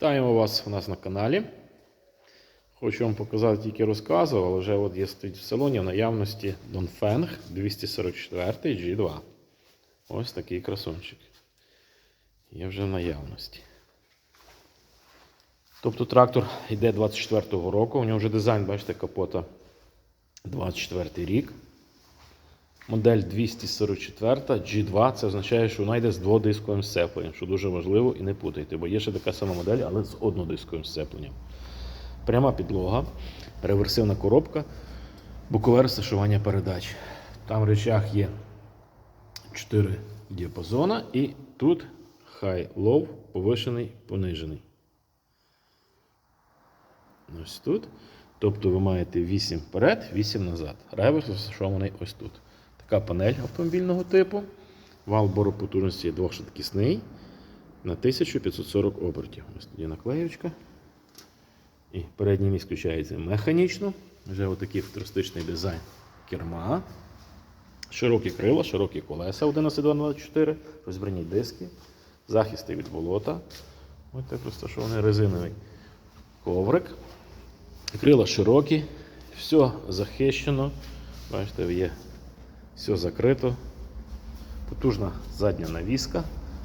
Вітаємо вас у нас на каналі. Хочу вам показати, тільки розказував, але вже от є стоїть в салоні в наявності Dongfeng 244 G2. Ось такий красунчик. Є вже в наявності. Тобто трактор йде 24-го року. У нього вже дизайн, бачите, капота 24 рік. Модель 244 G2. Це означає, що вона йде з дводисковим сцепленням, що дуже важливо і не путайте, бо є ще така сама модель, але з однодисковим сцепленням. Пряма підлога, реверсивна коробка, бокове розташування передач. Там в речах є 4 діапазона і тут high-low, повишений, понижений. Ось тут. Тобто ви маєте 8 вперед, 8 назад. Реверс розташований ось тут. Така панель автомобільного типу. Вал бору потужності двохшвидкісний на 1540 обертів. Ось тоді наклеючка. І передній міст включається механічно. Вже отакий футуристичний дизайн керма. Широкі крила, широкі колеса 11,224, розбрані диски, захисти від болота. Ось так розташований резиновий коврик. Крила широкі, все захищено. Бачите, є все закрито. Потужна задня навіска,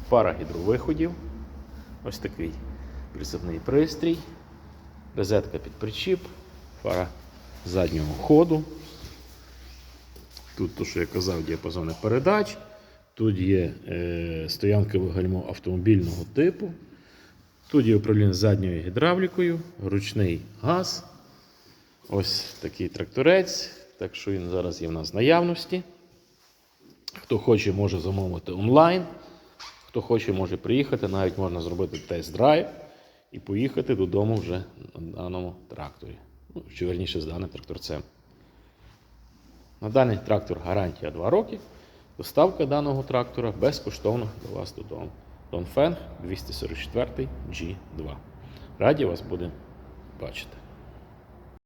пара гідровиходів. Ось такий присадний пристрій, розетка під причіп, пара заднього ходу. Тут, то, що я казав, діапазони передач. Тут є е, стоянкове гальмо автомобільного типу. Тут є управління задньою гідравлікою, ручний газ. Ось такий тракторець. Так що він зараз є в нас в наявності. Хто хоче, може замовити онлайн. Хто хоче, може приїхати, навіть можна зробити тест-драйв і поїхати додому вже на даному тракторі. Ну, чи верніше з даним тракторцем. На даний трактор гарантія 2 роки. Доставка даного трактора безкоштовно до вас додому. Донфенг 244 G2. Раді вас будемо бачити.